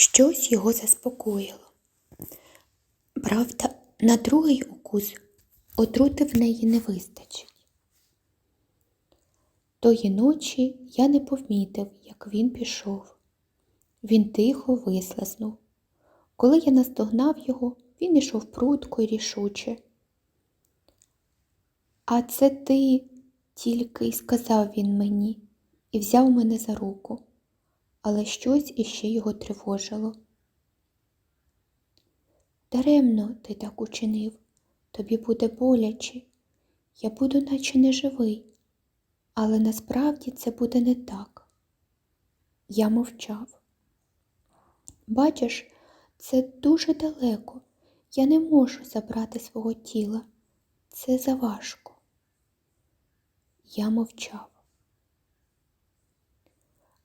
Щось його заспокоїло. Правда, на другий укус отрути в неї не вистачить. Тої ночі я не помітив, як він пішов. Він тихо вислизнув. Коли я настогнав його, він ішов прудко й рішуче. А це ти, тільки й сказав він мені, і взяв мене за руку, але щось іще його тривожило. Даремно ти так учинив, тобі буде боляче, я буду наче неживий, але насправді це буде не так. Я мовчав. Бачиш, це дуже далеко. Я не можу забрати свого тіла. Це заважко. Я мовчав.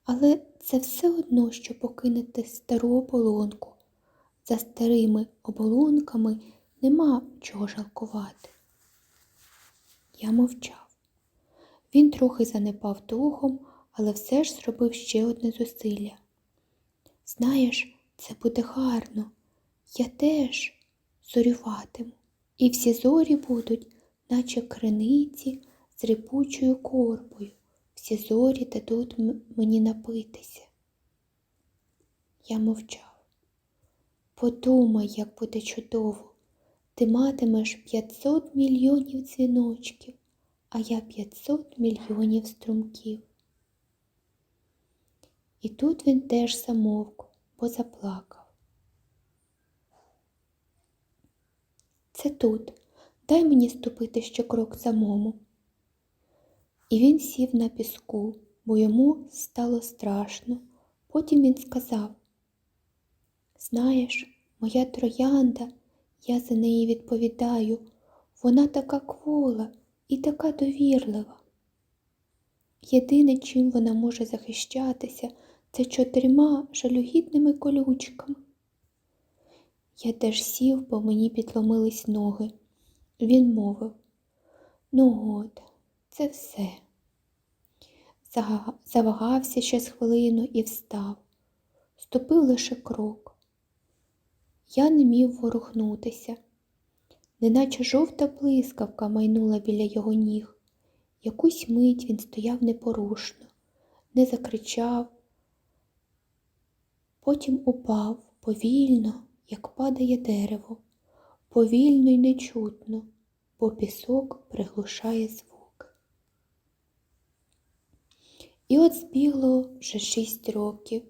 Але це все одно, що покинути стару оболонку. За старими оболонками нема чого жалкувати. Я мовчав. Він трохи занепав духом, але все ж зробив ще одне зусилля. Знаєш, це буде гарно. Я теж зорюватиму. І всі зорі будуть, наче криниці з рипучою корбою. Всі зорі дадуть мені напитися. Я мовчав. Подумай, як буде чудово. Ти матимеш 500 мільйонів дзвіночків, а я 500 мільйонів струмків. І тут він теж замовк, бо заплакав. Це тут. Дай мені ступити ще крок самому. І він сів на піску, бо йому стало страшно. Потім він сказав: Знаєш, моя троянда, я за неї відповідаю, вона така квола і така довірлива. Єдине, чим вона може захищатися, це чотирма жалюгідними колючками. Я теж сів, бо мені підломились ноги. Він мовив, ну от, це все. Завагався ще з хвилину і встав. Ступив лише крок. Я не міг ворухнутися, неначе жовта блискавка майнула біля його ніг. Якусь мить він стояв непорушно, не закричав, потім упав повільно, як падає дерево, повільно й нечутно, бо пісок приглушає звук. І от збігло вже шість років.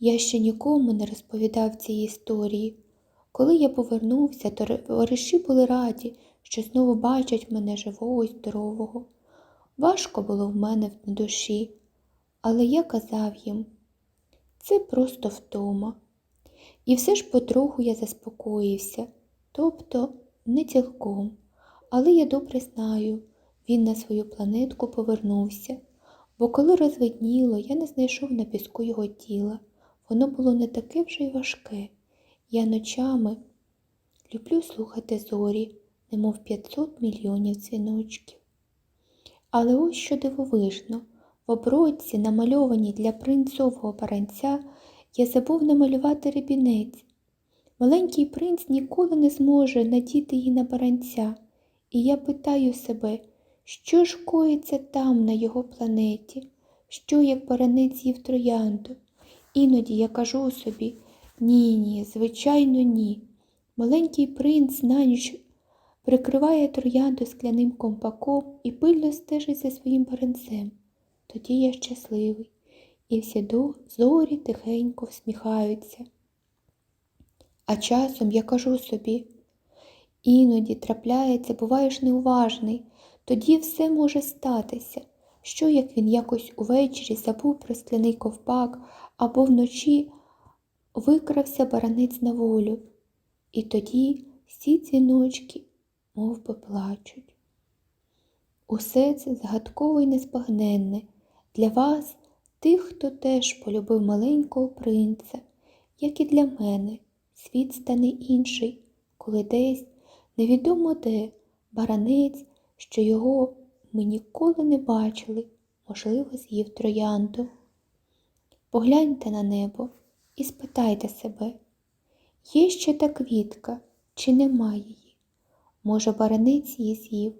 Я ще нікому не розповідав цієї історії. Коли я повернувся, то товариші були раді, що знову бачать мене живого і здорового. Важко було в мене на душі, але я казав їм, це просто втома. І все ж потроху я заспокоївся, тобто не цілком, але я добре знаю, він на свою планетку повернувся, бо коли розвидніло, я не знайшов на піску його тіла. Воно було не таке вже й важке. Я ночами люблю слухати зорі, немов 500 мільйонів дзвіночків. Але ось що дивовижно, в обродці, намальованій для принцового баранця, я забув намалювати рибінець. Маленький принц ніколи не зможе надіти її на баранця, і я питаю себе, що ж коїться там, на його планеті, що як баранець їв троянду. Іноді я кажу собі ні, ні, звичайно, ні. Маленький принц на ніч прикриває троянду скляним компаком і пильно стежить за своїм баранцем. Тоді я щасливий, і всі зорі тихенько всміхаються. А часом я кажу собі, іноді трапляється, буваєш неуважний, тоді все може статися. Що як він якось увечері забув про скляний ковпак або вночі викрався баранець на волю, і тоді всі дзвіночки мов би, плачуть. Усе це загадково й незбагненне для вас, тих, хто теж полюбив маленького принца, як і для мене, світ стане інший, коли десь, невідомо де, баранець, що його ми ніколи не бачили, можливо, з'їв троянду. Погляньте на небо і спитайте себе, є ще та квітка, чи немає її? Може, баранець її з'їв?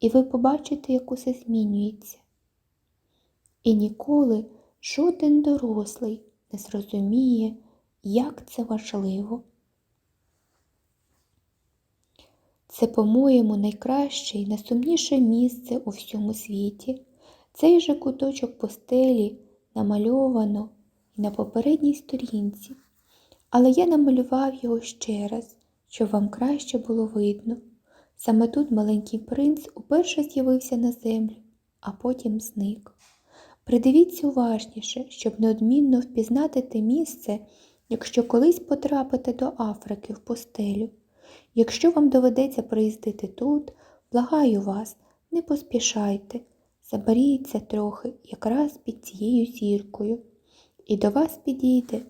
І ви побачите, як усе змінюється. І ніколи жоден дорослий не зрозуміє, як це важливо. Це, по-моєму, найкраще і найсумніше місце у всьому світі. Цей же куточок постелі намальовано і на попередній сторінці, але я намалював його ще раз, щоб вам краще було видно. Саме тут маленький принц уперше з'явився на землю, а потім зник. Придивіться уважніше, щоб неодмінно впізнати те місце, якщо колись потрапите до Африки в постелю. Якщо вам доведеться приїздити тут, благаю вас, не поспішайте, заберіться трохи якраз під цією зіркою. І до вас підійде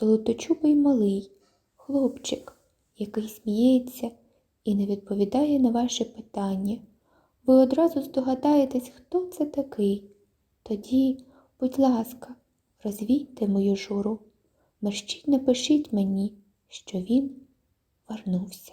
золоточубий малий хлопчик, який сміється і не відповідає на ваші питання. Ви одразу здогадаєтесь, хто це такий. Тоді, будь ласка, розвійте мою журу, мерщіть напишіть мені, що він вернувся.